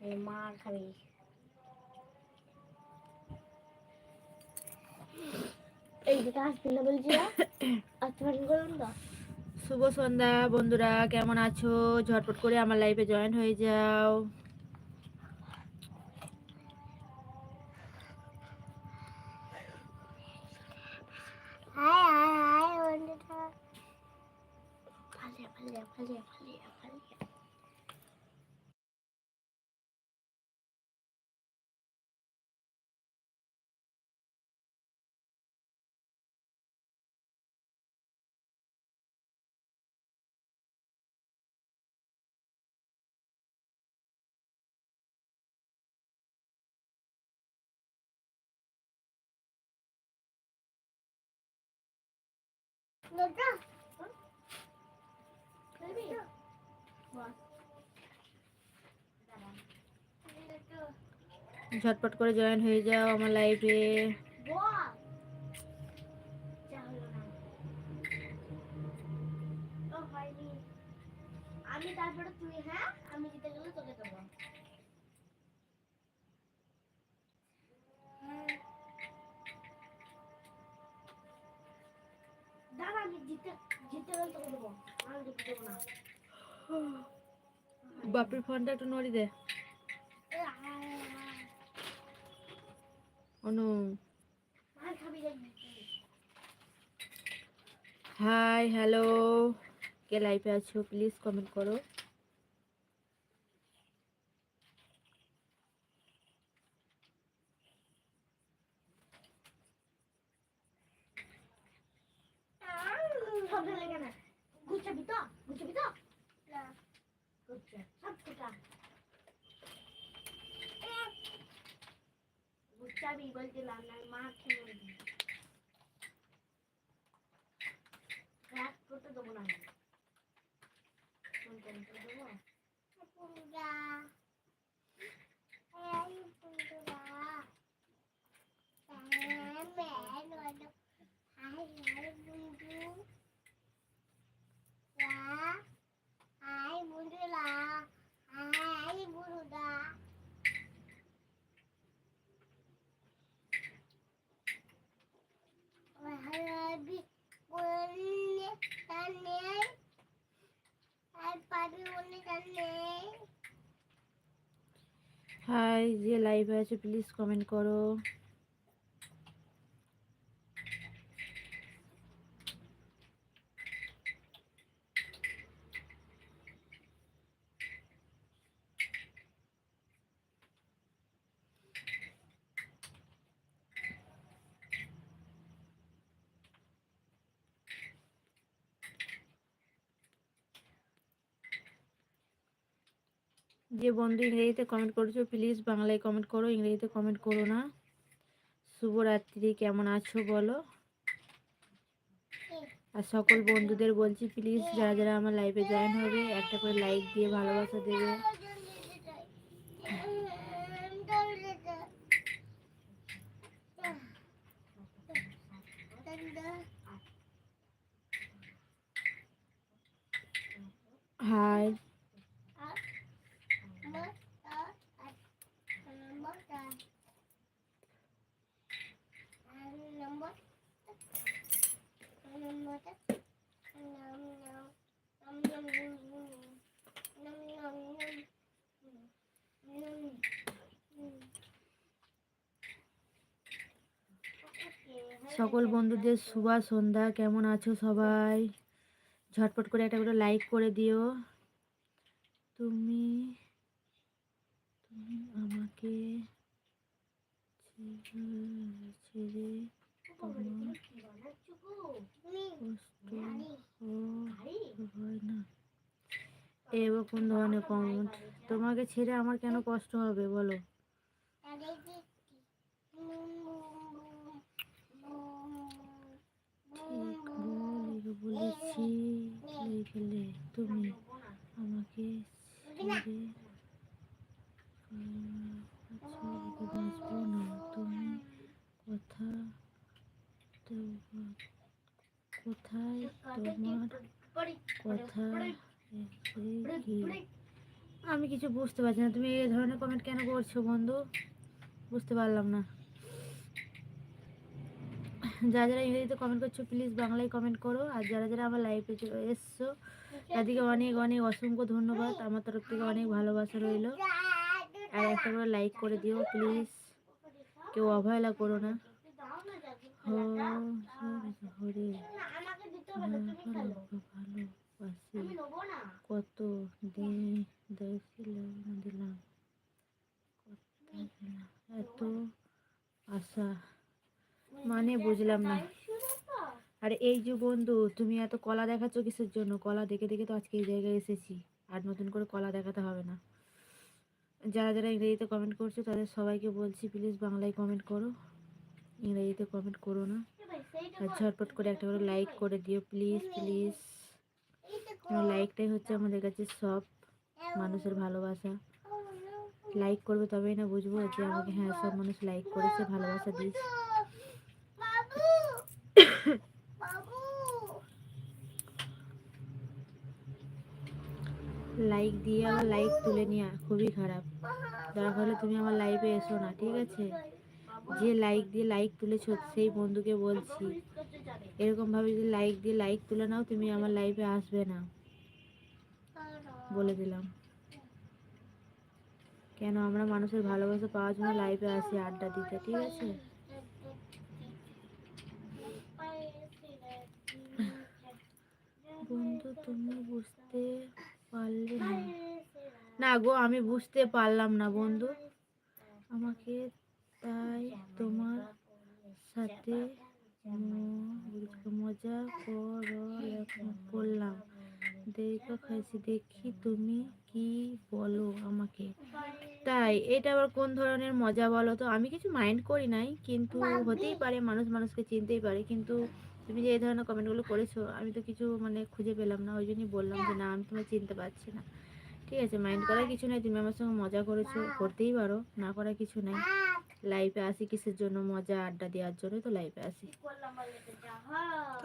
এই মার খাবি এই যেটা আসবি না বলছি আসতে করুন তো শুভ সন্ধ্যা বন্ধুরা কেমন আছো? ঝটপট করে আমার লাইফে জয়েন হয়ে যাও। হাই হাই হাই বন্ধুরা। ফালিয়া ফালিয়া ফালিয়া ঝটপট করে জয়েন হয়ে যাও আমার লাইফে আমি তারপরে তুই হ্যাঁ? আমি জিতে গেলে তোকে দেবো। বাপের ফোনটা একটু নড়ি দে। অনু। হাই হ্যালো কে লাইফে আছো? প্লিজ কমেন্ট করো শব্দ লেগে না গুছাবি তো গুছাবি তো না গুছা সব কোটা গুছাবি বলছিলাম না মা খেয়ে নেবে রাত করতে দেবো না আমি। শুনতে নিতে দেবো পুঙ্গা এই পুঙ্গা হাই হাই বন্ধু লা হাই বন্ধু লা হাই বন্ধুদা হাই বললে জানে হাই পাবি বললে জানে হাই যে লাইভে আছে প্লিজ কমেন্ট করো। যে বন্ধু ইংরেজিতে কমেন্ট করেছ প্লিজ বাংলায় কমেন্ট করো, ইংরেজিতে কমেন্ট করো না। শুভরাত্রি, কেমন আছো বলো? আর সকল বন্ধুদের বলছি প্লিজ যারা যারা আমার লাইভে জয়েন হবে, একটা করে লাইক দিয়ে ভালোবাসা দেবে। হাই সকল বন্ধুদের শুভ সন্ধ্যা। কেমন আছো সবাই? ঝটপট করে একটা করে লাইক করে দিও। তুমি তুমি আমাকে ছেড়ে- এবার কোন ধরনের কমেন্ট তোমাকে ছেড়ে আমার কেন কষ্ট হবে বলো? বলেছি তুমি আমাকে ছেড়ে ছেড়ে বাঁচবো না তুমি কথা তো- কোথায় তোমার কথা এসে কি আমি কিছু বুঝতে পারছি না তুমি এই ধরনের কমেন্ট কেন করছ বন্ধু বুঝতে পারলাম না যারা যারা ইংরেজিতে কমেন্ট করছ প্লিজ বাংলায় কমেন্ট করো আর যারা যারা আমার লাইফে এসছো তাদেরকে অনেক অনেক অসংখ্য ধন্যবাদ আমার তরফ থেকে অনেক ভালোবাসা রইল আর একটা করে লাইক করে দিও প্লিজ কেউ অবহেলা করো না না না। কত দিন দেখছিলাম দিলাম। এত আশা। মানে বুঝলাম না। আর এই যে বন্ধু তুমি এত কলা দেখাচ্ছ কিসের জন্য? কলা দেখে দেখে তো আজকে এই জায়গায় এসেছি। আর নতুন করে কলা দেখাতে হবে না। যারা যারা ইংরেজিতে কমেন্ট করছ তাদের সবাইকে বলছি প্লিজ বাংলায় কমেন্ট করো। ইংরেজিতে কমেন্ট করো না। আর ঝটপট করে একটা করে লাইক করে দিও প্লিজ প্লিজ লাইকটাই হচ্ছে আমাদের কাছে সব মানুষের ভালোবাসা। লাইক করবে তবেই না বুঝব যে আমাকে হ্যাঁ সব মানুষ লাইক করেছে, ভালোবাসা বাবু লাইক দিয়ে আবার লাইক তুলে নেওয়া খুবই খারাপ। দরকার হলে তুমি আমার লাইভে এসো না, ঠিক আছে? যে লাইক দিয়ে লাইক তুলেছো, সেই বন্ধুকে বলছি। এরকমভাবে যদি লাইক দিয়ে লাইক তুলে নাও, তুমি আমার লাইভে আসবে না। বলে দিলাম। কেন? আমরা মানুষের ভালোবাসা পাওয়ার জন্য লাইভে আসি, আড্ডা দিতে, ঠিক আছে? বন্ধু, তুমি বুঝতে পারলে না। না গো, আমি বুঝতে পারলাম না বন্ধু। আমাকে তাই তোমার সাথে মজা করলাম। দেখা খাইছি দেখি তুমি কি বলো আমাকে। তাই এটা আবার কোন ধরনের মজা বলো তো? আমি কিছু মাইন্ড করি নাই কিন্তু হতেই পারে মানুষ মানুষকে চিনতেই পারে। কিন্তু তুমি যে এই ধরনের কমেন্টগুলো করেছ আমি তো কিছু মানে খুঁজে পেলাম না ওই জন্যই বললাম যে না আমি তোমায় চিনতে পারছি না। ঠিক আছে মাইন্ড করার কিছু নাই তুমি আমার সঙ্গে মজা করেছ করতেই পারো না করার কিছু নাই। লাইফে আসি কিসের জন্য? মজা আড্ডা দেওয়ার জন্য তো লাইফে আসি।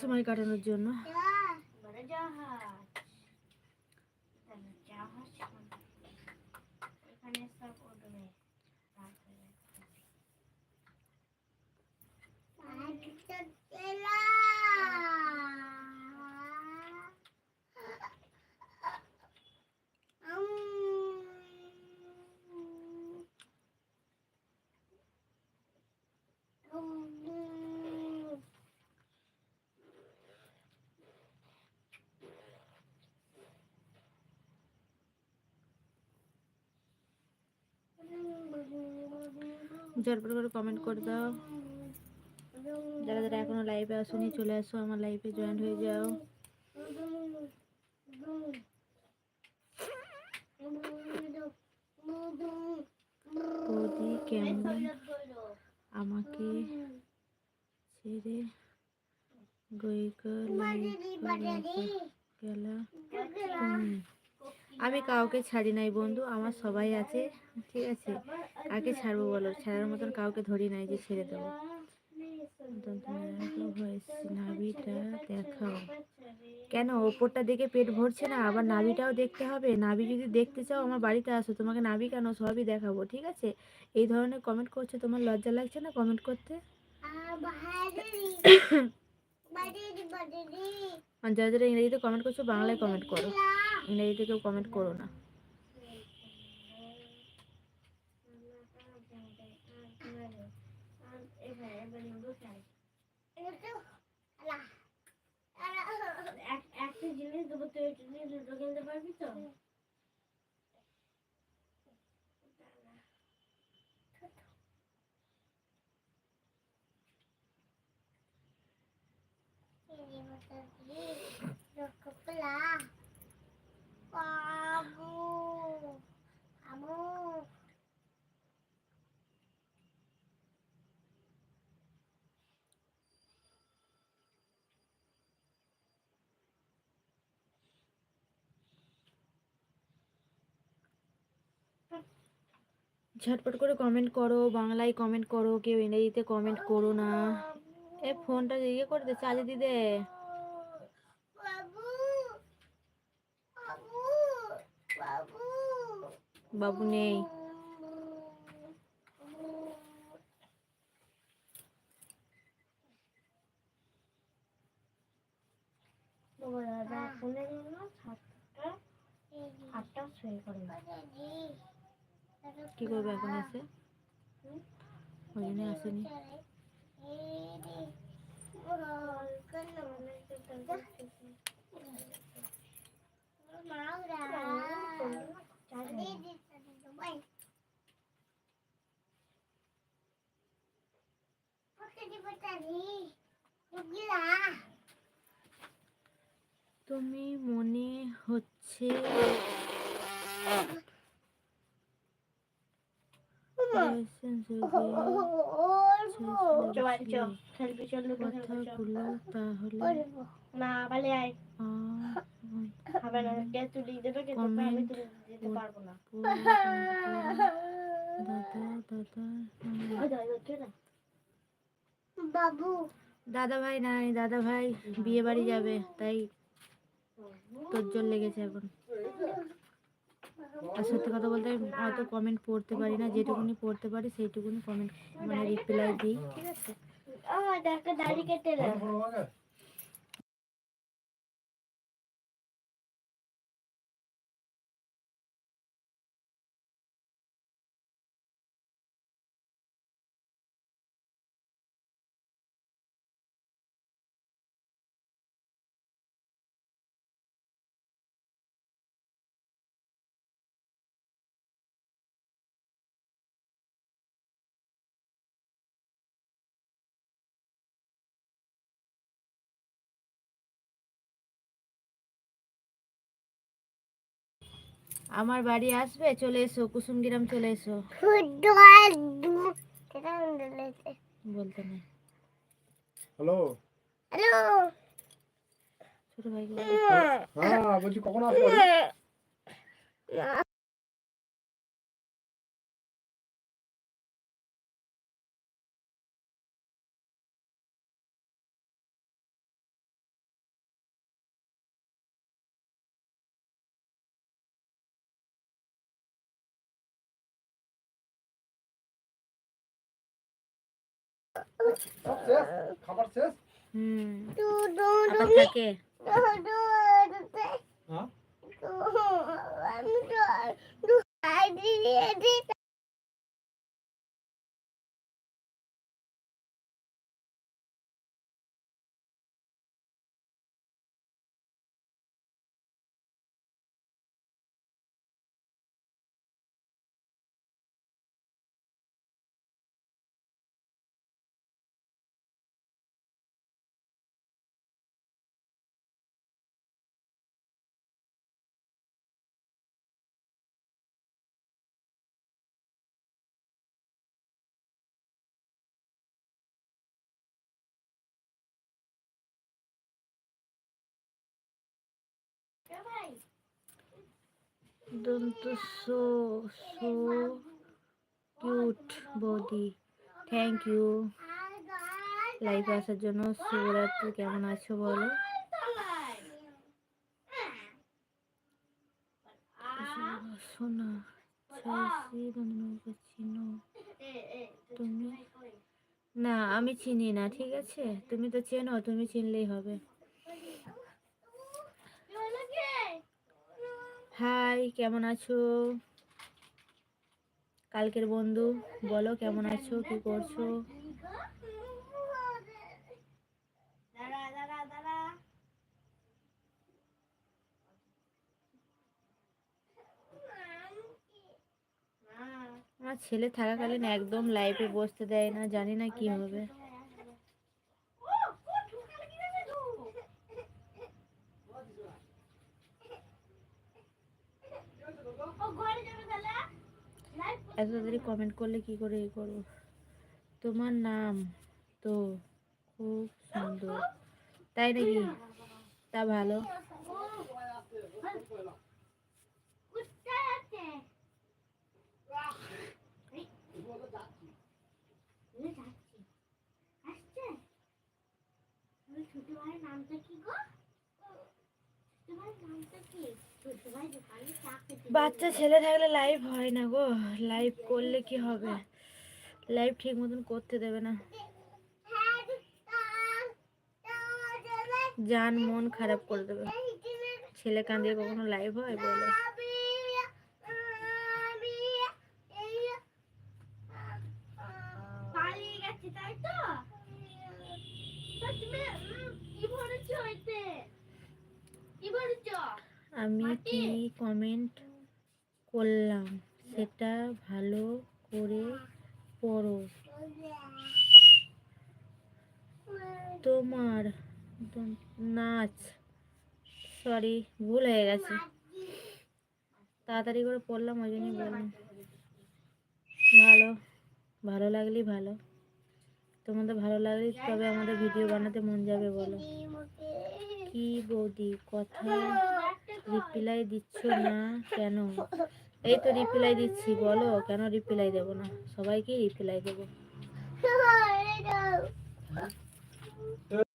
সময় কাটানোর জন্য বলে জাহাজ তাহলে জাহাজ কোনটা? এখানে সব উঠবে তারপরে ঝটপট করে কমেন্ট করে দাও। যারা যারা এখনও লাইভে আসোনি, চলে আসো আমার লাইভে জয়েন হয়ে যাও। আমাকে ছেড়ে গইকা গেলা তুমি। আমি কাউকে ছাড়ি নাই, বন্ধু। আমার সবাই আছে, ঠিক আছে? কাকে ছাড়বো বলো? ছাড়ার মতন কাউকে ধরি নাই যে ছেড়ে দেবো। দেখাও। কেন? ওপরটা দেখে পেট ভরছে না, আবার নাভিটাও দেখতে হবে? নাভি যদি দেখতে চাও, আমার বাড়িতে আসো। তোমাকে নাভি কেন? সবই দেখাবো, ঠিক আছে? এই ধরনের কমেন্ট করছ, তোমার লজ্জা লাগছে না কমেন্ট করতে? আর যারা যারা ইংরেজিতে কমেন্ট করছ বাংলায় কমেন্ট করো। ইংরেজিতে কেউ কমেন্ট করো না। একটা জিনিস দেবো তুই এটা নিয়ে লুডো পারবি তো? ঝটপট করে কমেন্ট করো, বাংলায় কমেন্ট করো, কেউ ইংরেজিতে কমেন্ট করো না। এ ফোনটা ইয়ে করে দে, চার্জে দি। বাবু নেই কি করবে এখন এসে ওই জন্য আসেনি তুমি মনে হচ্ছে কথাগুলো তাহলে না বলে আয় হবে না কে তুলি দেবে কে আমি তুলে দিতে পারব না দাদা দাদা বাবু। দাদা ভাই নাই দাদা ভাই বিয়ে বাড়ি যাবে তাই তোর জোর লেগেছে এখন। আর সত্যি কথা বলতে আমি অত কমেন্ট পড়তে পারি না যেটুকুনি পড়তে পারি সেইটুকুনি কমেন্ট মানে রিপ্লাই দিই। ঠিক আছে। আমার দাড়ি কেটে দেয় আমার বাড়ি আসবে চলে এসো কুসুমগ্রাম চলে এসো। বলতে নেই। হ্যালো? হ্যালো? ছোট ভাই হ্যাঁ বলছি কখন আসব? খাবার শেষ? হুম। থাকে হ্যাঁ আমি তো দন্ত so so cute body thank you লাইভে আসার জন্য শুভরাত্রি, কেমন আছো বলো? বন্ধুকে চিনো। তুমি? না, আমি চিনি না, ঠিক আছে? তুমি তো চেনো, তুমি চিনলেই হবে। হাই কেমন আছো? কালকের বন্ধু বলো কেমন আছো কি করছ? আমার ছেলে থাকাকালীন একদম লাইভে বসতে দেয় না জানি না কি হবে। এত তাড়াতাড়ি কমেন্ট করলে কি করে এ করব? তোমার নাম তো খুব সুন্দর। তাই নাকি? তা ভালো। ছোট নামটা কি গো? ছোট নামটা কি? বাচ্চা ছেলে থাকলে লাইভ হয় না গো। লাইভ করলে কি হবে? লাইভ ঠিক মতন করতে দেবে না। যান মন খারাপ করে দেবে। ছেলে কাঁদিয়ে কখনো লাইভ হয় বলো পালিয়ে গেছে তাই তো তা তুমি উম, কি ভরেছ এতে কি ভরেছ আমি কি কমেন্ট করলাম। সেটা ভালো করে পড়ো। তোমার নাচ সরি ভুল হয়ে গেছে। তাড়াতাড়ি করে পড়লাম, ওই জন্যই বললাম। ভালো ভালো লাগলেই ভালো। তোমাদের ভালো লাগলেই তবে আমাদের ভিডিও বানাতে মন যাবে, বলো। কি বৌদি, কথা রিপ্লাই দিচ্ছ না কেন? এই তো রিপ্লাই দিচ্ছি বলো কেন রিপ্লাই দেব না? সবাইকে রিপ্লাই দেবো।